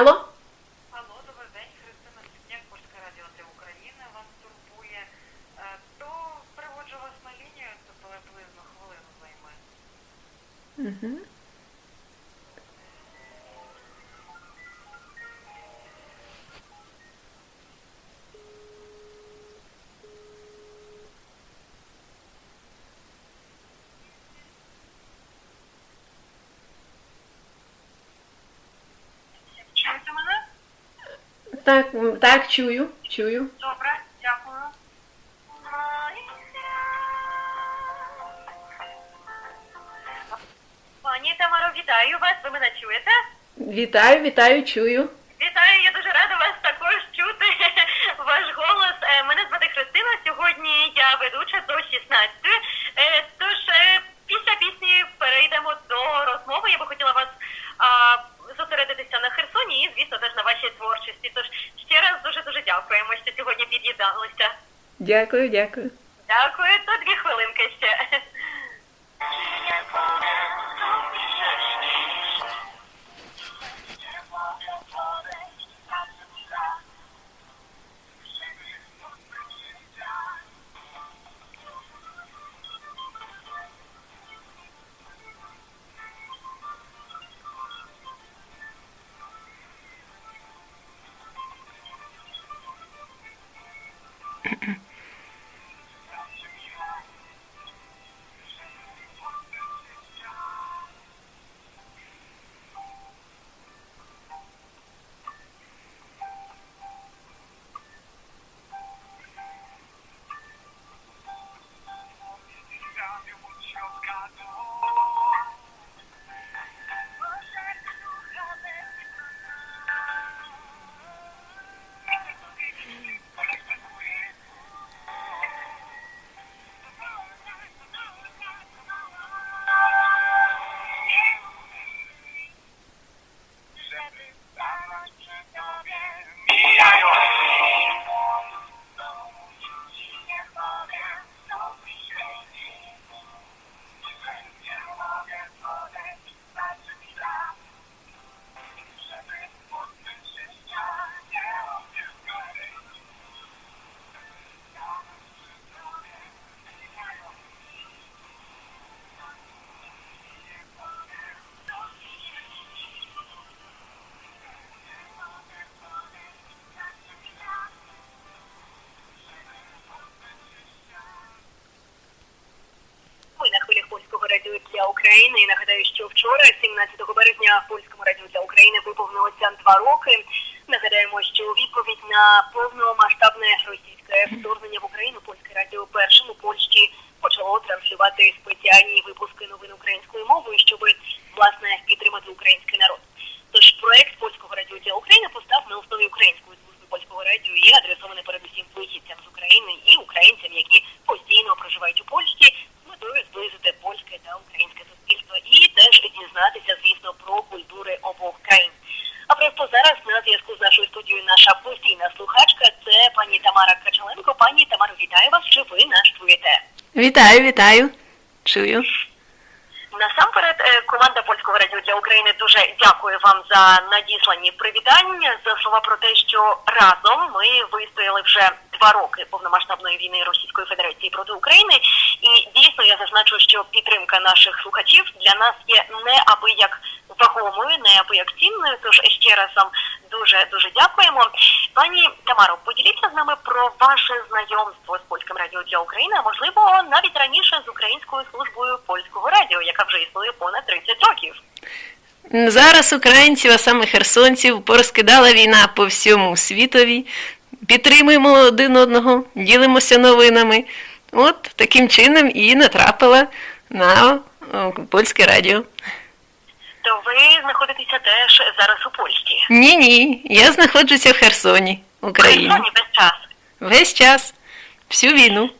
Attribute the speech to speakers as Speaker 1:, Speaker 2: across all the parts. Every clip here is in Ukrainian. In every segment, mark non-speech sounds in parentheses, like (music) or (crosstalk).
Speaker 1: Алло?
Speaker 2: Алло, добрий день, Христина Степняк, Польське радіо для України вас турбує. Е, То приводжу вас на лінію, то приблизно хвилину займе.
Speaker 1: Угу. Так, так, чую, чую.
Speaker 2: Добре, дякую. Пані Тамаро, вітаю вас, ви мене чуєте?
Speaker 1: Вітаю, вітаю, чую.
Speaker 2: Вітаю, я дуже рада вас також чути. (laughs) Ваш голос. Е, Мене звати Христина. Сьогодні я ведуча до 16. Е, Тож е, після пісні перейдемо до розмови. Я би хотіла вас зосередитися на Херсоні і, звісно, теж на вашій творчості. Тож ще раз дуже дуже дякуємо, що сьогодні під'їдалися.
Speaker 1: Дякую, дякую.
Speaker 2: Дякую, то дві хвилинки ще. Вчора, 17 березня, польському радіо для України виповнилося два роки. Нагадаємо, що у відповідь на повномасштабне російське вторгнення в Україну польське радіо першому Польщі почало транслювати спеціальні випуски новин українською мовою, щоб власне підтримати український народ. Тож проект польського радіо для України постав на основі української служби польського радіо і адресований передусім вихідцям з України і українцям, які постійно проживають у Польщі, з метою зблизити польське та українське суспільство і теж дізнатися, звісно, про культури обох країн. А просто зараз на зв'язку з нашою студією наша постійна слухачка це пані Тамара Качаленко. Пані Тамаро, вітаю вас, чи ви нас чуєте?
Speaker 1: Вітаю, вітаю. Чую.
Speaker 2: Насамперед, е, команда польського радіо для України дуже дякує вам за надіслані привітання, за слова про те, що разом ми вистояли вже два роки повномасштабної війни Російської Федерації проти України. І дійсно я зазначу, що підтримка наших слухачів для нас є неабияк вагомою, неабияк цінною. Тож ще раз вам дуже дуже дякуємо. Пані Тамаро, поділіться з нами про ваше знайомство з польським радіо для України, а можливо навіть раніше з українською службою польського радіо, яка вже існує понад 30 років.
Speaker 1: Зараз українців, а саме херсонців, порозкидала війна по всьому світові. Підтримуємо один одного, ділимося новинами. От таким чином і натрапила на польське радіо.
Speaker 2: То ви знаходитеся теж зараз у Польщі.
Speaker 1: Ні, ні, я знаходжуся в Херсоні, Україні.
Speaker 2: Херсоні весь час.
Speaker 1: Весь час, всю війну.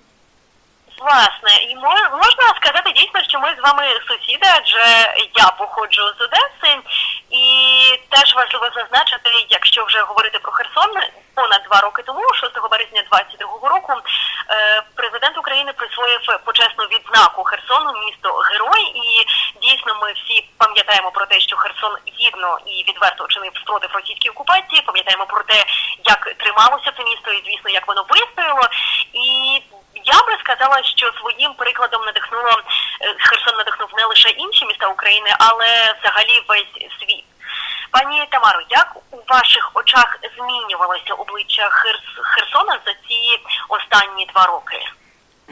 Speaker 2: Власне, і мо- можна сказати дійсно, що ми з вами сусіди, адже я походжу з Одеси, і теж важливо зазначити, якщо вже говорити про Херсон, понад два роки тому, 6 березня 22 року, е, президент України присвоїв почесну відзнаку Херсону місто герой, і дійсно. Ми всі пам'ятаємо про те, що Херсон гідно і відверто чинив спротив російській окупації. Пам'ятаємо про те, як трималося це місто, і звісно, як воно вистояло. І я би сказала, що своїм прикладом надихнуло е, Херсон надихнув не лише інші міста України, але взагалі весь світ. Пані Тамаро, як у ваших очах змінювалося обличчя Херс- Херсона за ці останні два роки?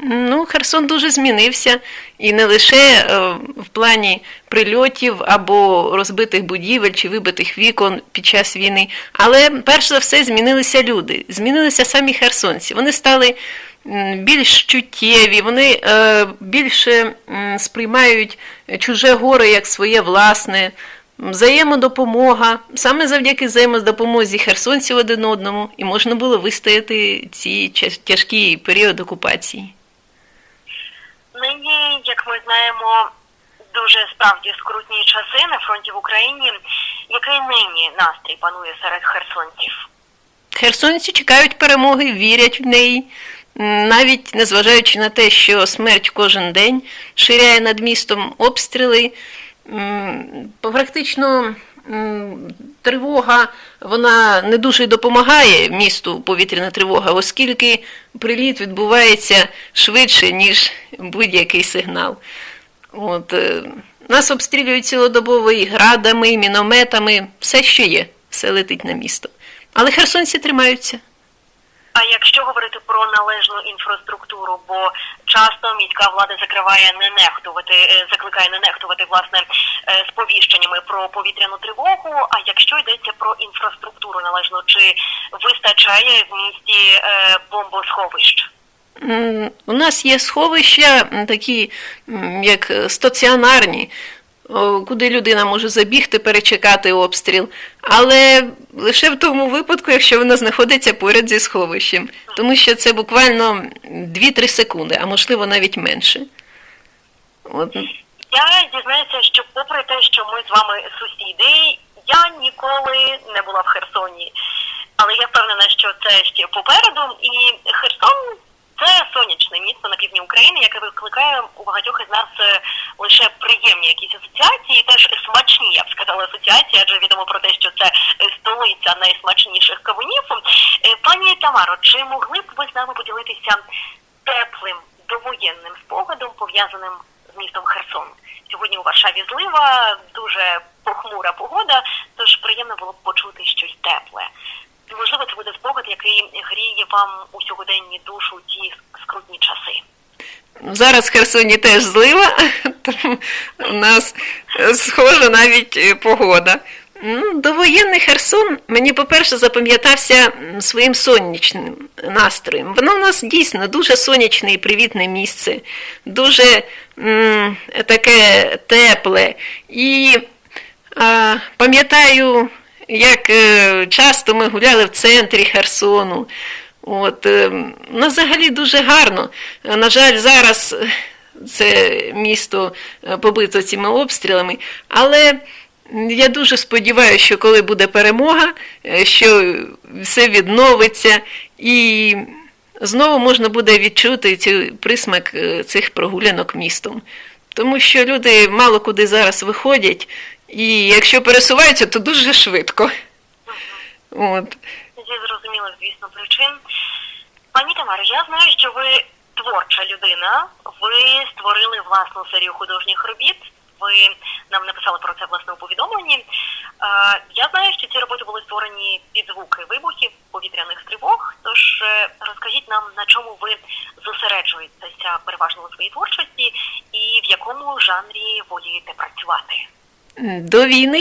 Speaker 1: Ну, Херсон дуже змінився, і не лише е, в плані прильотів або розбитих будівель чи вибитих вікон під час війни, але перш за все змінилися люди, змінилися самі херсонці. Вони стали більш чуттєві, вони е, більше сприймають чуже горе як своє власне. Взаємодопомога. Саме завдяки взаємодопомозі херсонців один одному і можна було вистояти ці тяж- тяжкі період окупації.
Speaker 2: Нині, як ми знаємо, дуже справді скрутні часи на фронті в Україні. Який нині настрій панує серед херсонців?
Speaker 1: Херсонці чекають перемоги, вірять в неї, навіть незважаючи на те, що смерть кожен день ширяє над містом обстріли. Практично тривога вона не дуже допомагає місту повітряна тривога, оскільки приліт відбувається швидше, ніж будь-який сигнал. От, е, нас обстрілюють цілодобово і градами, і мінометами, все, що є, все летить на місто. Але херсонці тримаються.
Speaker 2: А якщо говорити про належну інфраструктуру, бо часто міська влада закриває не нехтувати, е, закликає не нехтувати власне е, сповіщеннями про повітряну тривогу. А якщо йдеться про інфраструктуру належно, чи вистачає в місті е, бомбосховищ?
Speaker 1: У нас є сховища такі, як стаціонарні, куди людина може забігти, перечекати обстріл, але лише в тому випадку, якщо вона знаходиться поряд зі сховищем, тому що це буквально 2-3 секунди, а можливо навіть менше. От.
Speaker 2: Я дізнаюся, що попри те, що ми з вами сусіди, я ніколи не була в Херсоні. Але я впевнена, що це ще попереду. І Херсон це сонячне місто на півдні України, яке викликає у багатьох із нас е, лише приємні якісь асоціації, теж смачні, я б сказала, асоціації, адже відомо про те, що це е, столиця найсмачніших кавунів. Е, Пані Тамаро, чи могли б ви з нами поділитися теплим довоєнним спогадом, пов'язаним з містом Херсон. Сьогодні у Варшаві злива, дуже похмура погода, тож приємно було б почути щось тепле. Можливо, це буде спогад, який гріє вам у сьогоденні душу у ті скрутні часи.
Speaker 1: Зараз в Херсоні теж злива, (laughs) тому у нас е, схожа навіть е, погода. Ну, Довоєнний Херсон мені, по-перше, запам'ятався своїм сонячним настроєм. Воно у нас дійсно дуже сонячне і привітне місце, дуже м, таке тепле. І а, пам'ятаю, як е, часто ми гуляли в центрі Херсону. От, е, ну, взагалі дуже гарно. На жаль, зараз е, це місто побито цими обстрілами, але я дуже сподіваюся, що коли буде перемога, що все відновиться і знову можна буде відчути цей присмак цих прогулянок містом. Тому що люди мало куди зараз виходять, і якщо пересуваються, то дуже швидко. От.
Speaker 2: Зі зрозумілих, звісно, причин. Пані Тамаро, я знаю, що ви творча людина. Ви створили власну серію художніх робіт. Ви нам написали про це в власному повідомленні. Я знаю, що ці роботи були створені під звуки вибухів, повітряних тривог. Тож е, розкажіть нам, на чому ви зосереджуєтеся переважно у своїй творчості і в якому жанрі волієте працювати.
Speaker 1: До війни,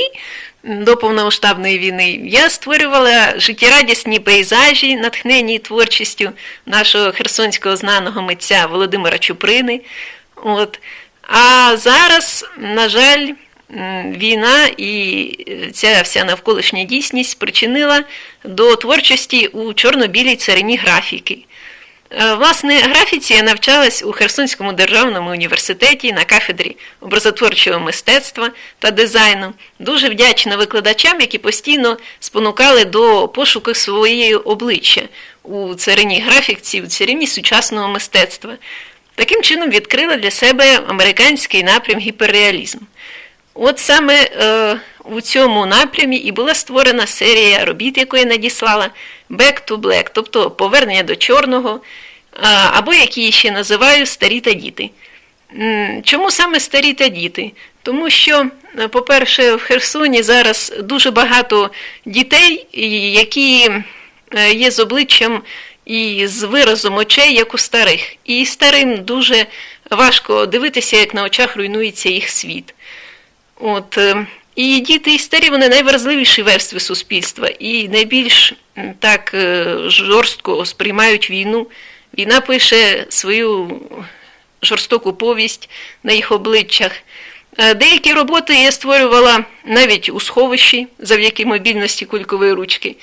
Speaker 1: до повномасштабної війни, я створювала життєрадісні пейзажі, натхнені творчістю нашого херсонського знаного митця Володимира Чуприни. От. А зараз, на жаль, війна і ця вся навколишня дійсність спричинила до творчості у чорно-білій царині графіки. Е, Власне, графіці я навчалась у Херсонському державному університеті на кафедрі образотворчого мистецтва та дизайну. Дуже вдячна викладачам, які постійно спонукали до пошуку своєї обличчя у царині графіці, у царині сучасного мистецтва. Таким чином відкрила для себе американський напрям гіперреалізм. От саме е, у цьому напрямі і була створена серія робіт, яку я надіслала Back to Black, тобто повернення до чорного, або які я ще називаю старі та діти. Чому саме старі та діти? Тому що, е, по-перше, в Херсоні зараз дуже багато дітей, які е, є з обличчям і з виразом очей, як у старих. І старим дуже важко дивитися, як на очах руйнується їх світ. От, е, і діти і старі вони найвразливіші верстви суспільства і найбільш так е, жорстко сприймають війну. Війна пише свою жорстоку повість на їх обличчях. Е, Деякі роботи я створювала навіть у сховищі завдяки мобільності кулькової ручки.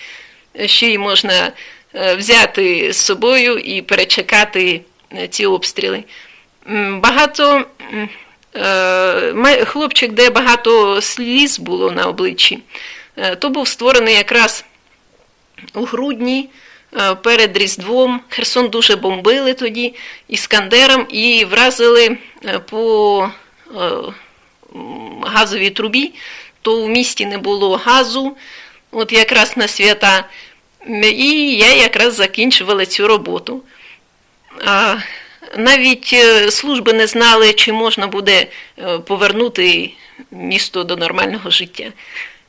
Speaker 1: Ще й можна е, взяти з собою і перечекати ці обстріли. Багато хлопчик, де багато сліз було на обличчі, е, то був створений якраз у грудні е, перед Різдвом. Херсон дуже бомбили тоді іскандером і вразили е, по е, газовій трубі, то у місті не було газу, от якраз на свята. І я якраз закінчувала цю роботу. Навіть е, служби не знали, чи можна буде е, повернути місто до нормального життя.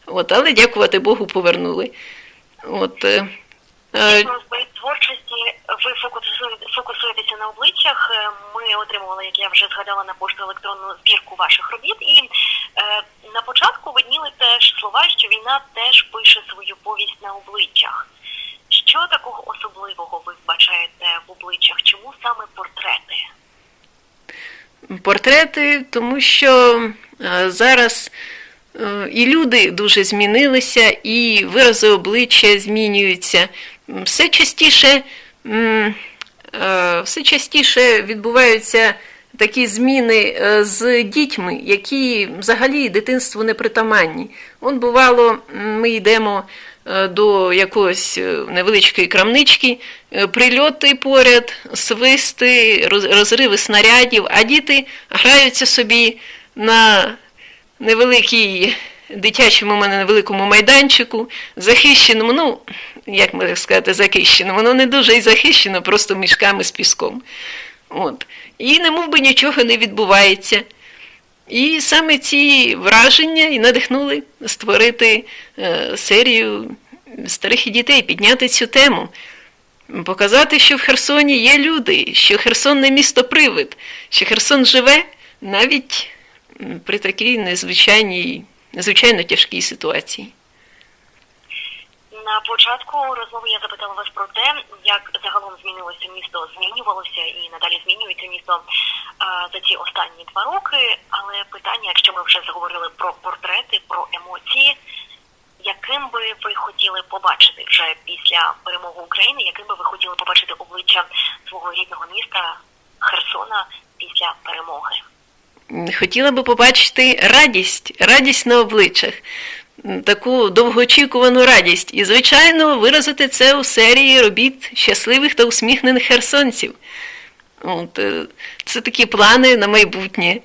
Speaker 1: От, але дякувати Богу, повернули. От, е, е,
Speaker 2: творчості ви фокусуєтеся на обличчях. Ми отримували, як я вже згадала, на пошту електронну збірку ваших робіт. І е, на початку видніли теж слова, що війна теж пише свою повість на обличчях. Що такого особливого ви вбачаєте в обличчях? Чому саме портрети?
Speaker 1: Портрети, тому що е, зараз е, і люди дуже змінилися, і вирази обличчя змінюються. Все частіше, е, все частіше відбуваються такі зміни з дітьми, які взагалі дитинству не притаманні. От бувало, ми йдемо до якоїсь е, невеличкої крамнички, е, прильоти поряд, свисти, розриви снарядів, а діти граються собі на невеликій дитячому у мене невеликому майданчику, захищеному, ну, як можна сказати, захищеному, воно не дуже і захищено, просто мішками з піском. От. І не мов би нічого не відбувається. І саме ці враження і надихнули створити е, серію старих і дітей, підняти цю тему, показати, що в Херсоні є люди, що Херсон не місто привид, що Херсон живе навіть при такій незвичайній, незвичайно тяжкій ситуації.
Speaker 2: На початку розмови я запитала вас про те, як загалом змінилося місто, змінювалося і надалі змінюється місто за ці останні два роки. Але питання, якщо ми вже заговорили про портрети, про емоції, яким би ви хотіли побачити вже після перемоги України, яким би ви хотіли побачити обличчя свого рідного міста Херсона після перемоги?
Speaker 1: Хотіла би побачити радість, радість на обличчях, таку довгоочікувану радість. І, звичайно, виразити це у серії робіт щасливих та усміхнених херсонців. От, е, це такі плани на майбутнє,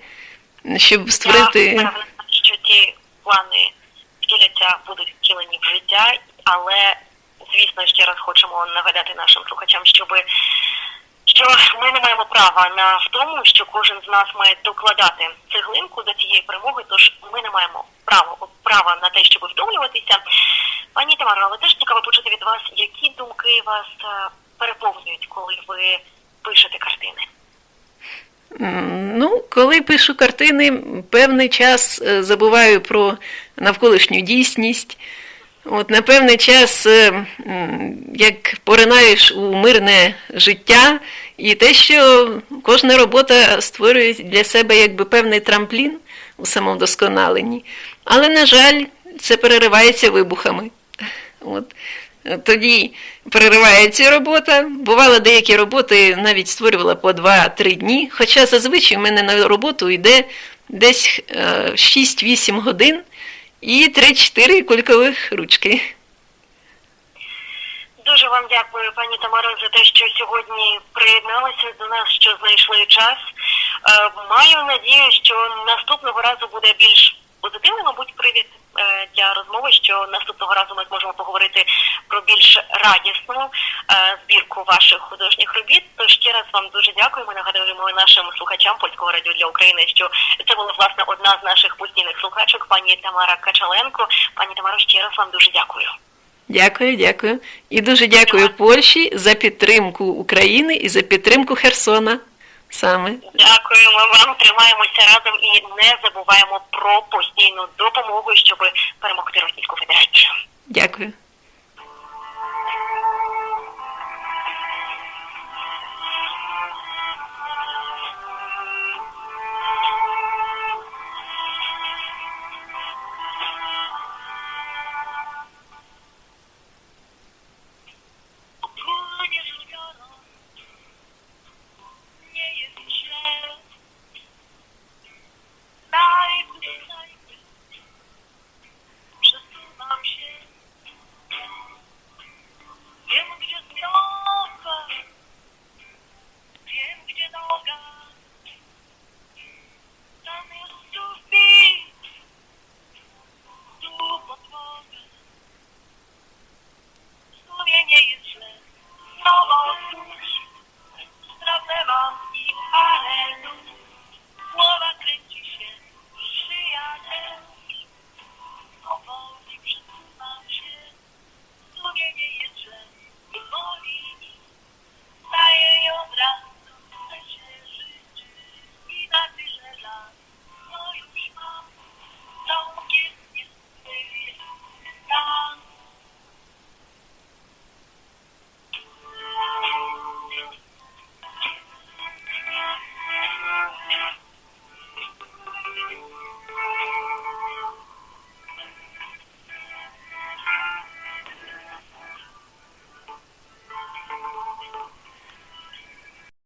Speaker 1: щоб створити.
Speaker 2: Я впевнена, що ті плани втіляться, будуть втілені в життя, але звісно ще раз хочемо нагадати нашим слухачам, щоби що ми не маємо права на в тому, що кожен з нас має докладати цеглинку до цієї перемоги. Тож ми не маємо права права на те, щоб втомлюватися. Пані Тамаро, але теж цікаво почути від вас, які думки вас е, переповнюють, коли ви пишете картини.
Speaker 1: Ну, коли пишу картини, певний час е, забуваю про навколишню дійсність. От на певний час, е, як поринаєш у мирне життя, і те, що кожна робота створює для себе якби певний трамплін у самовдосконаленні. Але, на жаль, це переривається вибухами. От. Е, Тоді переривається робота. Бувало, деякі роботи навіть створювала по 2-3 дні. Хоча зазвичай в мене на роботу йде десь е, 6-8 годин і 3-4 кулькових ручки.
Speaker 2: Дуже вам дякую, пані Тамара, за те, що сьогодні приєдналися до нас, що знайшли час. Е, Маю надію, що наступного разу буде більш позитивний, мабуть, привід е, розмови, що наступного разу ми зможемо поговорити про більш радісну е, збірку ваших художніх робіт. Тож ще раз вам дуже дякую. Ми нагадуємо нашим слухачам польського радіо для України, що це була власне одна з наших постійних слухачок, пані Тамара Качаленко. Пані Тамаро, ще раз вам дуже дякую.
Speaker 1: Дякую, дякую. І дуже дякую Польщі за підтримку України і за підтримку Херсона. Саме.
Speaker 2: Дякуємо вам. Тримаємося разом і не забуваємо про постійну допомогу, щоб перемогти Російську Федерацію.
Speaker 1: Дякую.